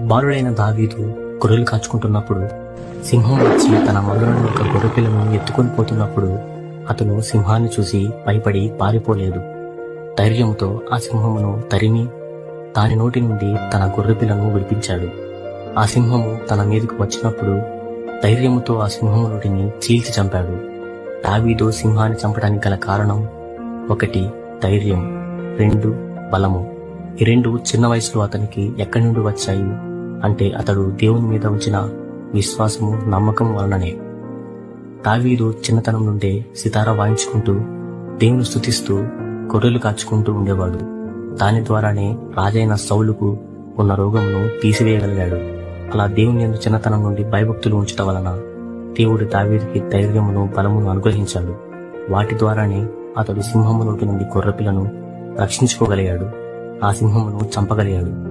బాలుడైన దావీదు గొర్రెలు కాచుకుంటున్నప్పుడు సింహం వచ్చి తన మగలను ఒక గొర్రెపిల్లను ఎత్తుకొని పోతున్నప్పుడు అతను సింహాన్ని చూసి భయపడి పారిపోలేదు. ధైర్యంతో ఆ సింహమును తరిమి దాని నోటి నుండి తన గొర్రెపిల్లను విడిపించాడు. ఆ సింహము తన మీదకు వచ్చినప్పుడు ధైర్యముతో ఆ సింహము నోటిని చీల్చి చంపాడు. దావీదు సింహాన్ని చంపడానికి గల కారణం ఒకటి ధైర్యం. రెండు బలము. ఈ రెండు చిన్న వయసులో అతనికి ఎక్కడి నుండి వచ్చాయి? అంటే అతడు దేవుని మీద ఉంచిన విశ్వాసము నమ్మకం వలననే. దావీదు చిన్నతనం నుండే సితారా వాయించుకుంటూ దేవుని స్థుతిస్తూ గొర్రెలు కాచుకుంటూ ఉండేవాడు. దాని ద్వారానే రాజైన సౌలుకు ఉన్న రోగమును తీసివేయగలిగాడు. అలా దేవుని ఎందు చిన్నతనం నుండి భయభక్తులు ఉంచటం వలన దేవుడు దావీదుకి ధైర్యమును బలమును అనుగ్రహించాడు. వాటి ద్వారానే అతడు సింహము నోటి నుండి గొర్రెపిల్లను రక్షించుకోగలిగాడు. ఆ సింహమును చంపగలిగాడు.